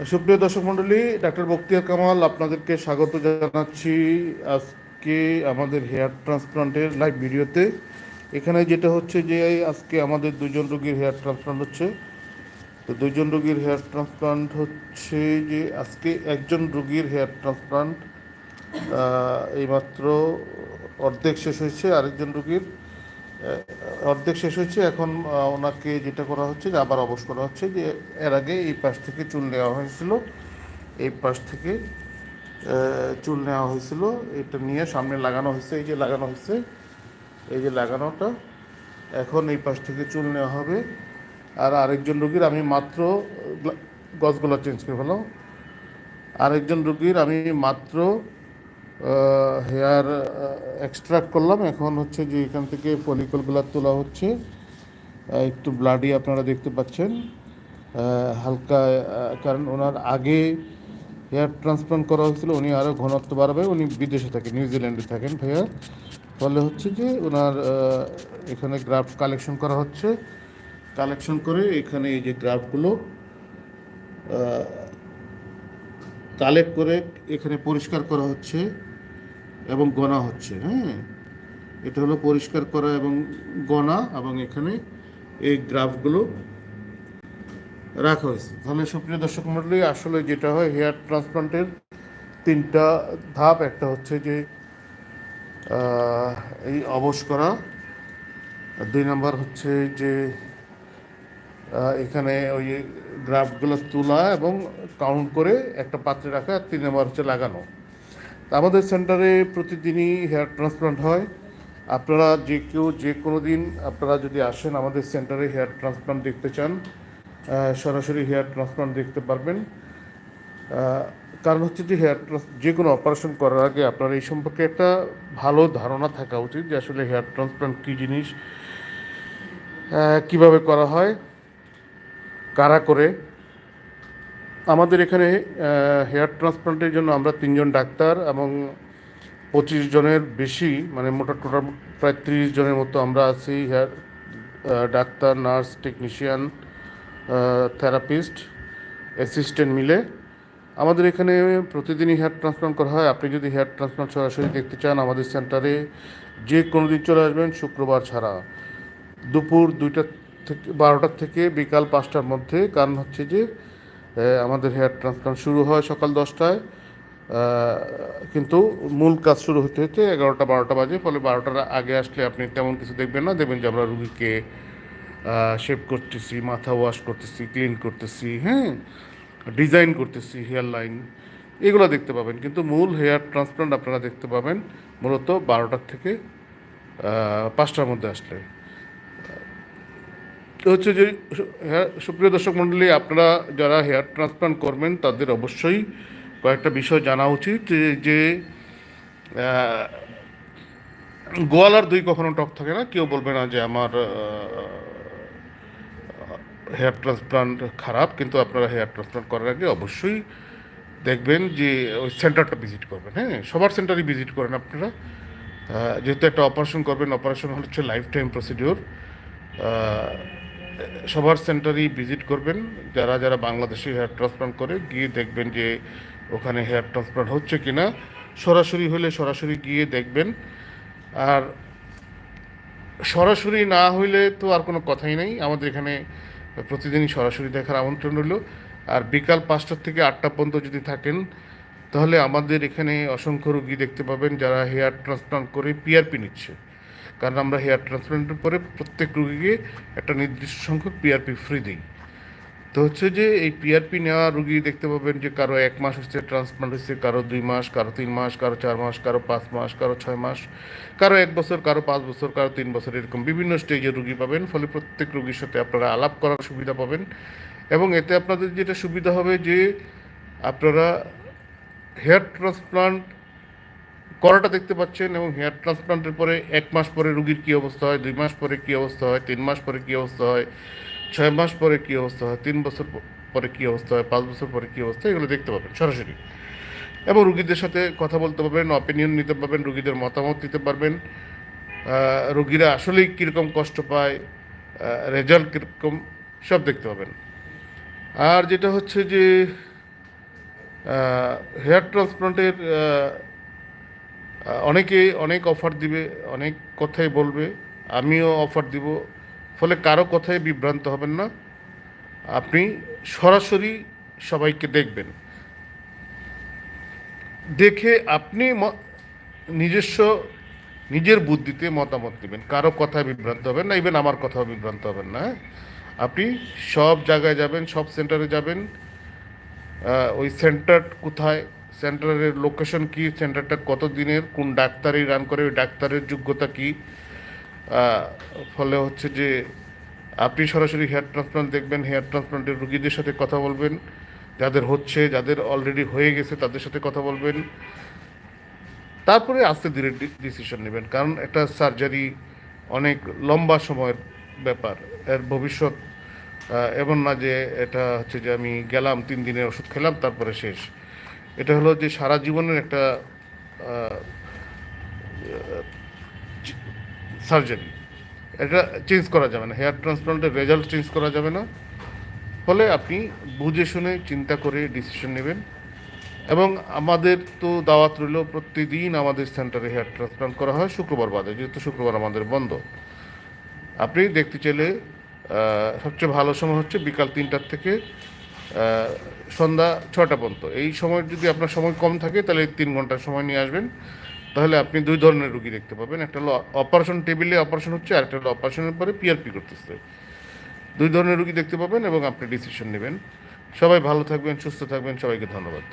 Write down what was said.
সুপ্রিয় দর্শক মণ্ডলী, ডাক্তার বক্তিয়ার কামাল আপনাদেরকে স্বাগত জানাচ্ছি আজকে আমাদের হেয়ার ট্রান্সপ্লান্টের লাইভ ভিডিওতে। এখানে যেটা হচ্ছে যে, আজকে আমাদের দুজন রোগীর হেয়ার ট্রান্সপ্লান্ট হচ্ছে। তো দুজন রোগীর হেয়ার ট্রান্সপ্লান্ট হচ্ছে যে, আজকে একজন রোগীর হেয়ার ট্রান্সপ্লান্ট এইমাত্র অর্ধেক শেষ হয়েছে, আরেকজন রোগীর অর্ধেক শেষ হয়েছে। এখন ওনাকে যেটা করা হচ্ছে যে আবার অবশ করা হচ্ছে যে এর আগে এই পাশ থেকে চুল নেওয়া হয়েছিল। এই পাশ থেকে চুল নেওয়া হয়েছিল। এটা নিয়ে সামনে লাগানো হয়েছে, এই যে লাগানো হয়েছে, এই যে লাগানোটা। এখন এই পাশ থেকে চুল নেওয়া হবে। আর আরেকজন রুগীর আমি মাত্র গ্লা- গজগুলো চেঞ্জ করে ফেলাম আরেকজন রুগীর আমি মাত্র হেয়ার এক্সট্রাক্ট করলাম। এখন হচ্ছে যে এখান থেকে ফলিকলগুলো তোলা হচ্ছে। একটু ব্লাডি আপনারা দেখতে পাচ্ছেন। হালকা কারণ ওনার আগে হেয়ার ট্রান্সপ্লান্ট করা হয়েছিল, উনি আরও ঘনত্ব বাড়াবে। উনি বিদেশে থাকেন নিউজিল্যান্ডে থাকেন ভাইয়া। ফলে হচ্ছে যে ওনার এখানে গ্রাফ কালেকশন করা হচ্ছে। কালেকশন করে এখানে এই যে গ্রাফগুলো কালেক্ট করে এখানে পরিষ্কার করা হচ্ছে। এবং গণা হচ্ছে হ্যাঁ? এটা হলো পরিষ্কার করা এবং গণা, এবং এখানে এই গ্রাফগুলো রাখা হয়েছে। তাহলে সুপ্রিয় দর্শক মন্ডলী আসলে যেটা হয়, হেয়ার ট্রান্সপ্লান্টের তিনটা ধাপ। একটা হচ্ছে যে এই অবশ করা। দুই নাম্বার হচ্ছে যে এখানে ওই গ্রাফগুলো তোলা এবং কাউন্ট করে একটা পাত্রে রাখা। তিন নম্বর হচ্ছে লাগানো। আমাদের সেন্টারে প্রতিদিনই হেয়ার ট্রান্সপ্লান্ট হয়। আপনারা যে কেউ যে কোনো দিন আপনারা যদি আসেন আমাদের সেন্টারে হেয়ার ট্রান্সপ্লান্ট দেখতে চান সরাসরি হেয়ার ট্রান্সপ্লান্ট দেখতে পারবেন। কারণ হচ্ছে যে হেয়ার যে কোনো অপারেশন করার আগে আপনার এই সম্পর্কে একটা ভালো ধারণা থাকা উচিত যে আসলে হেয়ার ট্রান্সপ্লান্ট কী জিনিস কীভাবে করা হয়, কারা করে আমাদের এখানে হেয়ার ট্রান্সপ্লান্টের জন্য আমরা তিনজন ডাক্তার এবং পঁচিশ জনের বেশি মানে মোটা টোটাল প্রায় তিরিশ জনের মতো আমরা আছি hair doctor, nurse technician therapist assistant মিলে। আমাদের এখানে প্রতিদিনই হেয়ার ট্রান্সপ্লান্ট করা হয়। আপনি যদি হেয়ার ট্রান্সপ্লান্ট সরাসরি দেখতে চান, আমাদের সেন্টারে যে কোনো দিন চলে আসবেন, শুক্রবার ছাড়া। দুপুর দুইটা থেকে, বারোটার থেকে বিকাল পাঁচটার মধ্যে। কারণ হচ্ছে যে আমাদের হেয়ার ট্রান্সপ্লান্ট শুরু হয় সকাল দশটায় কিন্তু মূল কাজ শুরু হতে হতে এগারোটা বারোটা বাজে, ফলে বারোটার আগে আসলে আপনি তেমন কিছু দেখবেন না। দেখবেন যে আমরা রুগীকে শেভ করতেছি, মাথা ওয়াশ করতেছি ক্লিন করতেছি হ্যাঁ ডিজাইন করতেছি হেয়ার লাইন এগুলো দেখতে পাবেন। কিন্তু মূল হেয়ার ট্রান্সপ্লান্ট আপনারা দেখতে পাবেন মূলত বারোটার থেকে পাঁচটার মধ্যে আসলে। হচ্ছে যে হ্যাঁ, সুপ্রিয় দর্শক মণ্ডলী আপনারা যারা হেয়ার ট্রান্সপ্লান্ট করবেন তাদের অবশ্যই কয়েকটা বিষয় জানা উচিত যে- গোয়ালার দুই কখনো টক থাকে না। কেউ বলবে না যে আমার হেয়ার ট্রান্সপ্লান্ট খারাপ কিন্তু আপনারা হেয়ার ট্রান্সপ্লান্ট করার আগে অবশ্যই দেখবেন যে ওই সেন্টারটা ভিজিট করবেন। হ্যাঁ সবার সেন্টারই ভিজিট করেন আপনারা। যেহেতু একটা অপারেশন করবেন অপারেশন হচ্ছে লাইফ টাইম প্রসিডিওর। সবার সেন্টারই ভিজিট করবেন। যারা যারা বাংলাদেশে হেয়ার ট্রান্সপ্লান্ট করে, গিয়ে দেখবেন যে ওখানে হেয়ার ট্রান্সপ্লান্ট হচ্ছে কি না সরাসরি হলে সরাসরি গিয়ে দেখবেন। আর সরাসরি না হইলে তো আর কোনো কথাই নেই। আমাদের এখানে প্রতিদিনই সরাসরি দেখার আমন্ত্রণ রইল। আর বিকাল পাঁচটার থেকে আটটা পর্যন্ত যদি থাকেন, তাহলে আমাদের এখানে অসংখ্য রোগী দেখতে পাবেন যারা হেয়ার ট্রান্সপ্লান্ট করে পিআরপি নিচ্ছে। কারণ আমরা হেয়ার ট্রান্সপ্লান্টের পরে প্রত্যেক রুগীকে একটা নির্দিষ্ট সংখ্যক পিআরপি ফ্রি দিই। তো হচ্ছে যে এই পিআরপি নেওয়া রুগী দেখতে পাবেন যে কারও এক মাস হচ্ছে ট্রান্সপ্লান্ট হচ্ছে কারও দুই মাস, কারও তিন মাস, কারও চার মাস, কারও পাঁচ মাস, কারও ছয় মাস, কারও এক বছর, কারও পাঁচ বছর, কারও তিন বছর, এরকম বিভিন্ন স্টেজে রুগী পাবেন। ফলে প্রত্যেক রুগীর সাথে আপনারা আলাপ করার সুবিধা পাবেন। এবং এতে আপনাদের যেটা সুবিধা হবে যে আপনারা হেয়ার ট্রান্সপ্লান্ট করাটা দেখতে পাচ্ছেন এবং হেয়ার ট্রান্সপ্লান্টের পরে এক মাস পরে রুগীর কী অবস্থা হয়, দুই মাস পরে কী অবস্থা হয়, তিন মাস পরে কী অবস্থা হয়, ছয় মাস পরে কী অবস্থা হয়, তিন বছর পরে কী অবস্থা হয়, পাঁচ বছর পরে কী অবস্থা এগুলো দেখতে পাবেন সরাসরি। এবং রুগীদের সাথে কথা বলতে পারবেন অপিনিয়ন নিতে পারবেন, রুগীদের মতামত দিতে পারবেন। রুগীরা আসলেই কীরকম কষ্ট পায় রেজাল্ট কীরকম, সব দেখতে পাবেন। আর যেটা হচ্ছে যে হেয়ার ট্রান্সপ্লান্টের অনেকে অনেক অফার দিবে, অনেক কথাই বলবে, আমিও অফার দিব, ফলে কারও কথায় বিভ্রান্ত হবেন না। আপনি সরাসরি সবাইকে দেখবেন। দেখে আপনি নিজস্ব নিজের বুদ্ধিতে মতামত নেবেন। কারও কথায় বিভ্রান্ত হবেন না ইভেন আমার কথাও বিভ্রান্ত হবেন না হ্যাঁ? আপনি সব জায়গায় যাবেন, সব সেন্টারে যাবেন ওই সেন্টার কোথায় সেন্টারের লোকেশন কি? সেন্টারটা কত দিনের কোন ডাক্তারই রান করে? ওই ডাক্তারের যোগ্যতা কি? ফলে হচ্ছে যে আপনি সরাসরি হেয়ার ট্রান্সপ্লান্ট দেখবেন হেয়ার ট্রান্সপ্লান্টের রুগীদের সাথে কথা বলবেন। যাদের হচ্ছে, যাদের অলরেডি হয়ে গেছে, তাদের সাথে কথা বলবেন। তারপরে আস্তে ধীরে ডিসিশন নেবেন। কারণ একটা সার্জারি অনেক লম্বা সময়ের ব্যাপার। এর ভবিষ্যৎ এমন না যে এটা হচ্ছে যে আমি গেলাম, তিন দিনের ওষুধ খেলাম, তারপরে শেষ। এটা হলো যে সারা জীবনের একটা সার্জারি এটা চেঞ্জ করা যাবে না। হেয়ার ট্রান্সপ্লান্টের রেজাল্ট চেঞ্জ করা যাবে না। ফলে আপনি বুঝে শুনে, চিন্তা করে ডিসিশন নেবেন। এবং আমাদের তো দাওয়াত রইল, প্রতিদিন আমাদের সেন্টারে হেয়ার ট্রান্সপ্লান্ট করা হয়, শুক্রবার বাদে, যেহেতু শুক্রবার আমাদের বন্ধ। আপনি দেখতে চাইলে সবচেয়ে ভালো সময় হচ্ছে বিকাল তিনটার থেকে সন্ধ্যা ছটা পর্যন্ত। এই সময় যদি আপনার সময় কম থাকে, তাহলে তিন ঘণ্টার সময় নিয়ে আসবেন। তাহলে আপনি দুই ধরনের রুগী দেখতে পাবেন। একটা হলো অপারেশন টেবিলে অপারেশন হচ্ছে আর একটা হলো অপারেশনের পরে পিআরপি করতেছে। দুই ধরনের রুগী দেখতে পাবেন এবং আপনি ডিসিশন নেবেন। সবাই ভালো থাকবেন, সুস্থ থাকবেন। সবাইকে ধন্যবাদ।